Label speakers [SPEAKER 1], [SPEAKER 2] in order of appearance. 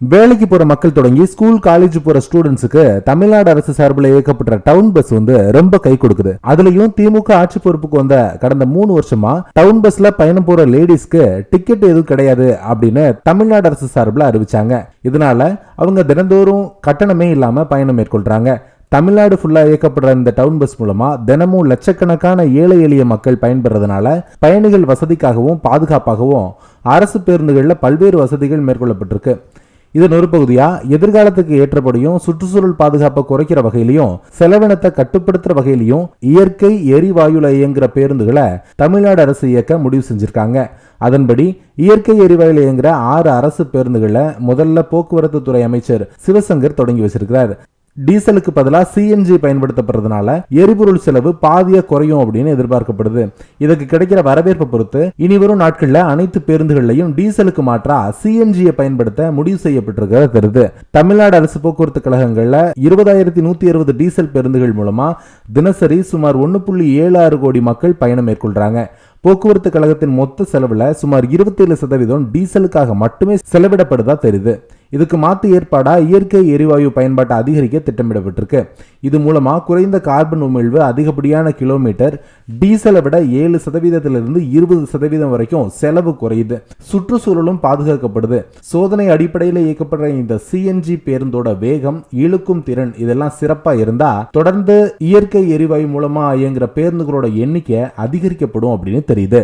[SPEAKER 1] வேலைக்கு போற மக்கள் தொடங்கி ஸ்கூல் காலேஜ் போற ஸ்டூடெண்ட்ஸுக்கு தமிழ்நாடு அரசு சார்பில் இயக்கப்பட்ட டவுன் பஸ் வந்து ரொம்ப கை கொடுக்குது. அதுலயும் திமுக ஆட்சி பொறுப்புக்கு வந்த கடந்த மூணு வருஷமா டவுன் பஸ்ல பயணம் போற லேடிஸ்க்கு டிக்கெட் எதுவும் கிடையாது அப்படின்னு தமிழ்நாடு அரசு சார்பில் அறிவிச்சாங்க. இதனால அவங்க தினந்தோறும் கட்டணமே இல்லாம பயணம் மேற்கொள்றாங்க. தமிழ்நாடு ஃபுல்லா இயக்கப்படுற இந்த டவுன் பஸ் மூலமா தினமும் லட்சக்கணக்கான ஏழை எளிய மக்கள் பயன்பெறதுனால பயணிகள் வசதிக்காகவும் பாதுகாப்பாகவும் அரசு பேருந்துகளில் பல்வேறு வசதிகள் மேற்கொள்ளப்பட்டிருக்கு. இதன் ஒரு பகுதியா? எதிர்காலத்துக்கு ஏற்றபடியும் சுற்றுச்சூழல் பாதுகாப்பை குறைக்கிற வகையிலையும் செலவினத்தை கட்டுப்படுத்துற வகையிலையும் இயற்கை எரிவாயுல இயங்குற பேருந்துகளை தமிழ்நாடு அரசு இயக்க முடிவு செஞ்சிருக்காங்க. அதன்படி இயற்கை எரிவாயுல இயங்குற ஆறு அரசு பேருந்துகளை முதல்ல போக்குவரத்து துறை அமைச்சர் சிவசங்கர் தொடங்கி வச்சிருக்கிறார். டீசலுக்கு பதிலாக சிஎன்ஜி பயன்படுத்தப்படுறதுனால எரிபொருள் செலவு பாதியா குறையும் அப்படின்னு எதிர்பார்க்கப்படுது. இதுக்கு கிடைக்கிற வரவேற்பை பொறுத்து இனி வரும் நாட்களில் அனைத்து பேருந்துகளையும் டீசலுக்கு மாற்றா சிஎன்ஜியை பயன்படுத்த முடிவு செய்யப்பட்டிருக்கிறத தெரியுது. தமிழ்நாடு அரசு போக்குவரத்து கழகங்களில் இருபதாயிரத்தி நூத்தி அறுபது டீசல் பேருந்துகள் மூலமா தினசரி சுமார் ஒன்று புள்ளி ஏழு ஆறு கோடி மக்கள் பயணம் மேற்கொள்றாங்க. போக்குவரத்து கழகத்தின் மொத்த செலவில் சுமார் 27% சதவீதம் டீசலுக்காக மட்டுமே செலவிடப்படுதா தெரியுது. இதுக்கு மாற்று ஏற்பாடாக இயற்கை எரிவாயு பயன்பாட்டை அதிகரிக்க திட்டமிடப்பட்டிருக்கு. இது மூலமாக குறைந்த கார்பன் உமிழ்வு அதிகப்படியான கிலோமீட்டர் டீசலை விட ஏழு சதவீதத்திலிருந்து இருபது சதவீதம் வரைக்கும் செலவு குறையுது. சுற்றுச்சூழலும் பாதுகாக்கப்படுது. சோதனை அடிப்படையில் இயக்கப்படுற இந்த சிஎன்ஜி பேருந்தோட வேகம் இழுக்கும் திறன் இதெல்லாம் சிறப்பாக இருந்தால் தொடர்ந்து இயற்கை எரிவாயு மூலமாக இயங்குற பேருந்துகளோட எண்ணிக்கை அதிகரிக்கப்படும் அப்படின்னு தெரியுது.